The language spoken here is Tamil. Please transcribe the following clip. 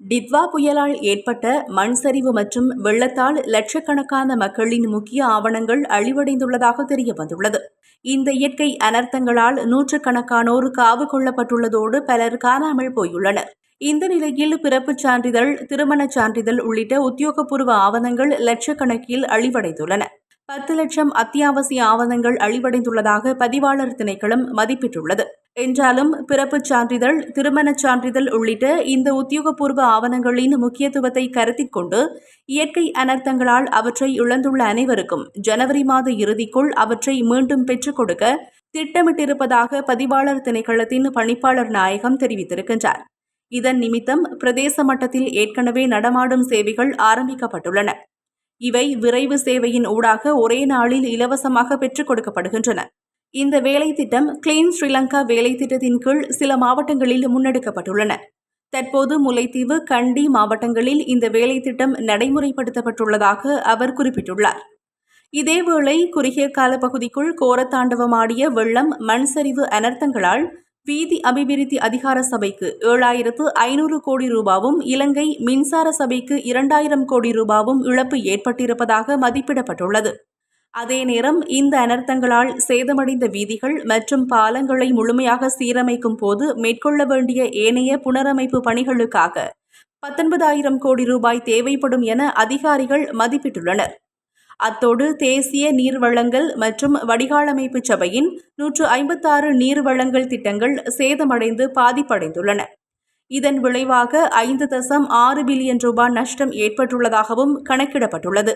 டித்வா புயலால் ஏற்பட்ட மண் சரிவு மற்றும் வெள்ளத்தால் லட்சக்கணக்கான மக்களின் முக்கிய ஆவணங்கள் அழிவடைந்துள்ளதாக தெரியவந்துள்ளது. இந்த இயற்கை அனர்த்தங்களால் நூற்றுக்கணக்கானோர் காவு கொள்ளப்பட்டுள்ளதோடு பலர் காணாமல் போயுள்ளனர். இந்த நிலையில் பிறப்புச் சான்றிதழ் திருமணச் சான்றிதழ் உள்ளிட்ட உத்தியோகபூர்வ ஆவணங்கள் லட்சக்கணக்கில் அழிவடைந்துள்ளன. பத்து லட்சம் அத்தியாவசிய ஆவணங்கள் அழிவடைந்துள்ளதாக பதிவாளர் திணைக்களம் மதிப்பிட்டுள்ளது. என்றாலும் பிறப்புச் சான்றிதழ் திருமணச் சான்றிதழ் உள்ளிட்ட இந்த உத்தியோகபூர்வ ஆவணங்களின் முக்கியத்துவத்தை கருத்தில் கொண்டு இயற்கை அனர்த்தங்களால் அவற்றை இழந்துள்ள அனைவருக்கும் ஜனவரி மாத இறுதிக்குள் அவற்றை மீண்டும் பெற்றுக் கொடுக்க திட்டமிட்டிருப்பதாக பதிவாளர் திணைக்களத்தின் பணிப்பாளர் நாயகம் தெரிவித்திருக்கின்றார். இதன் நிமித்தம் பிரதேச மட்டத்தில் ஏற்கனவே நடமாடும் சேவைகள் ஆரம்பிக்கப்பட்டுள்ளன. இவை விரைவு சேவையின் ஊடாக ஒரே நாளில் இலவசமாக பெற்றுக் கொடுக்கப்படுகின்றன. இந்த வேலை திட்டம் கிளீன் ஸ்ரீலங்கா வேலை திட்டத்தின் கீழ் சில மாவட்டங்களில் முன்னெடுக்கப்பட்டுள்ளன. தற்போது முல்லைத்தீவு கண்டி மாவட்டங்களில் இந்த வேலை திட்டம் நடைமுறைப்படுத்தப்பட்டுள்ளதாக அவர் குறிப்பிட்டுள்ளார். இதேவேளை குறுகிய கால பகுதிக்குள் கோரத்தாண்டவமாடிய வெள்ளம் மண் சரிவு அனர்த்தங்களால் வீதி அபிவிருத்தி அதிகார சபைக்கு ஏழாயிரத்து ஐநூறு கோடி ரூபாவும் இலங்கை மின்சார சபைக்கு இரண்டாயிரம் கோடி ரூபாவும் இழப்பு ஏற்பட்டிருப்பதாக மதிப்பிடப்பட்டுள்ளது. அதே நேரம் இந்த அனர்த்தங்களால் சேதமடைந்த வீதிகள் மற்றும் பாலங்களை முழுமையாக சீரமைக்கும் போது மேற்கொள்ள வேண்டிய ஏனைய புனரமைப்பு பணிகளுக்காக பத்தொன்பதாயிரம் கோடி ரூபாய் தேவைப்படும் என அதிகாரிகள் மதிப்பிட்டுள்ளனர். அத்தோடு தேசிய நீர்வளங்கள் மற்றும் வடிகாலமைப்பு சபையின் நூற்று ஐம்பத்தாறு நீர்வளங்கள் திட்டங்கள் சேதமடைந்து பாதிப்படைந்துள்ளன. இதன் விளைவாக ஐந்து தசம் ஆறு பில்லியன் ரூபாய் நஷ்டம் ஏற்பட்டுள்ளதாகவும் கணக்கிடப்பட்டுள்ளது.